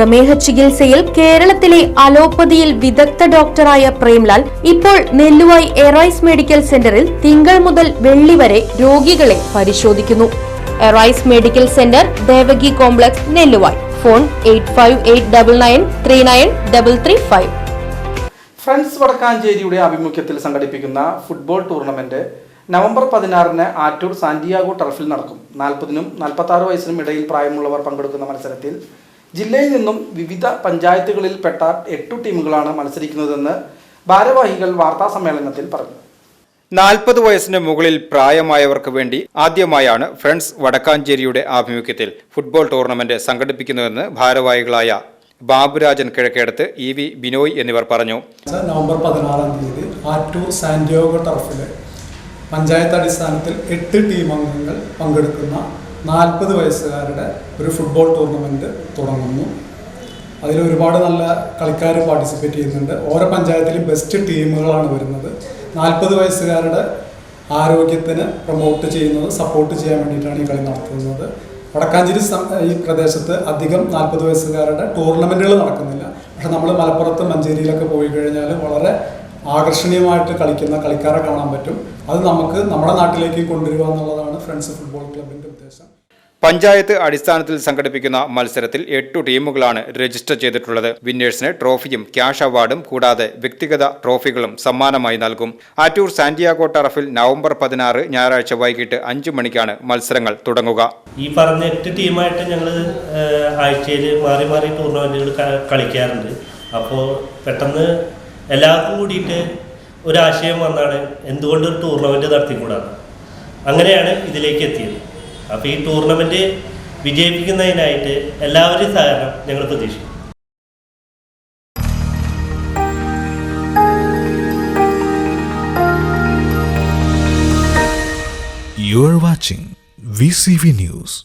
പ്രമേഹ ചികിത്സയിൽ കേരളത്തിലെ അലോപ്പതിയിൽ വിദഗ്ധ ഡോക്ടറായ പ്രേംലാൽ ഇപ്പോൾ നെല്ലുവായി എറൈസ് മെഡിക്കൽ സെന്ററിൽ തിങ്കൾ മുതൽ വെള്ളി വരെ രോഗികളെ പരിശോധിക്കുന്നു. Arise medical centre Devaki complex Nelluvai. Phone eight five eight double nine three nine double three five. Friends വടക്കാഞ്ചേരിയുടെ ആഭിമുഖ്യത്തിൽ സംഘടിപ്പിക്കുന്ന ഫുട്ബോൾ ടൂർണമെന്റ് നവംബർ പതിനാറിന് ആറ്റൂർ സാന്റിയാഗോ ടർഫിൽ നടക്കും. നാൽപ്പതിനും നാൽപ്പത്തി ആറ് വയസ്സിനും ഇടയിൽ പ്രായമുള്ളവർ പങ്കെടുക്കുന്ന മത്സരത്തിൽ ജില്ലയിൽ നിന്നും വിവിധ പഞ്ചായത്തുകളിൽപ്പെട്ട എട്ടു ടീമുകളാണ് മത്സരിക്കുന്നതെന്ന് ഭാരവാഹികൾ വാർത്താ സമ്മേളനത്തിൽ പറഞ്ഞു. നാൽപ്പത് വയസ്സിന് മുകളിൽ പ്രായമായവർക്ക് വേണ്ടി ആദ്യമായാണ് ഫ്രണ്ട്സ് വടക്കാഞ്ചേരിയുടെ ആഭിമുഖ്യത്തിൽ ഫുട്ബോൾ ടൂർണമെന്റ് സംഘടിപ്പിക്കുന്നതെന്ന് ഭാരവാഹികളായ ബാബുരാജൻ കിഴക്കേടത്ത് ഇ വി ബിനോയ് എന്നിവർ പറഞ്ഞു. നവംബർ പതിനാറാം തീയതി ആറ്റൂർ സാന്റിയോഗോ ടർഫിൽ പഞ്ചായത്ത് അടിസ്ഥാനത്തിൽ എട്ട് ടീം അംഗങ്ങൾ പങ്കെടുക്കുന്ന നാൽപ്പത് വയസ്സുകാരുടെ ഒരു ഫുട്ബോൾ ടൂർണമെന്റ് തുടങ്ങുന്നു. അതിൽ ഒരുപാട് നല്ല കളിക്കാർ പാർട്ടിസിപ്പേറ്റ് ചെയ്യുന്നുണ്ട്. ഓരോ പഞ്ചായത്തിലും ബെസ്റ്റ് ടീമുകളാണ് വരുന്നത്. നാൽപ്പത് വയസ്സുകാരുടെ ആരോഗ്യത്തിന് പ്രൊമോട്ട് ചെയ്യുന്നത് സപ്പോർട്ട് ചെയ്യാൻ വേണ്ടിയിട്ടാണ് ഈ കളി നടത്തുന്നത്. വടക്കാഞ്ചേരി ഈ പ്രദേശത്ത് അധികം നാൽപ്പത് വയസ്സുകാരുടെ ടൂർണമെന്റുകൾ നടക്കുന്നില്ല. പക്ഷെ നമ്മൾ മലപ്പുറത്ത് മഞ്ചേരിയിലൊക്കെ പോയി കഴിഞ്ഞാൽ വളരെ ആകർഷണീയമായിട്ട് കളിക്കുന്ന കളിക്കാരെ കാണാൻ പറ്റും. അത് നമുക്ക് നമ്മുടെ നാട്ടിലേക്ക് കൊണ്ടുവരിക എന്നുള്ളതാണ് ഫ്രണ്ട്സ് ഫുട്ബോൾ ക്ലബിന്റെ പഞ്ചായത്ത് അടിസ്ഥാനത്തിൽ സംഘടിപ്പിക്കുന്ന മത്സരത്തിൽ എട്ടു ടീമുകളാണ് രജിസ്റ്റർ ചെയ്തിട്ടുള്ളത്. വിന്നേഴ്സിന് ട്രോഫിയും ക്യാഷ് അവാർഡും കൂടാതെ വ്യക്തിഗത ട്രോഫികളും സമ്മാനമായി നൽകും. ആറ്റൂർ സാന്റിയാഗോ ടറഫിൽ നവംബർ പതിനാറ് ഞായറാഴ്ച വൈകിട്ട് അഞ്ചു മണിക്കാണ് മത്സരങ്ങൾ തുടങ്ങുക. ഈ പറഞ്ഞ എട്ട് ടീമായിട്ട് ഞങ്ങൾ ആഴ്ചയിൽ മാറി മാറി ടൂർണമെന്റുകൾ കളിക്കാറുണ്ട്. അപ്പോൾ പെട്ടെന്ന് എല്ലാവർക്കും കൂടിയിട്ട് ഒരാശയം വന്നാണ് എന്തുകൊണ്ട് ഒരു നടത്തിക്കൂടാ നടത്തിക്കൂടാണ് അങ്ങനെയാണ് ഇതിലേക്ക് എത്തിയത്. അപ്പോൾ ഈ ടൂർണമെന്റ് വിജയിപ്പിക്കുന്നതിനായിട്ട് എല്ലാവരുടെയും സഹകരണം ഞങ്ങൾ പ്രതീക്ഷിക്കും You are watching VCV News.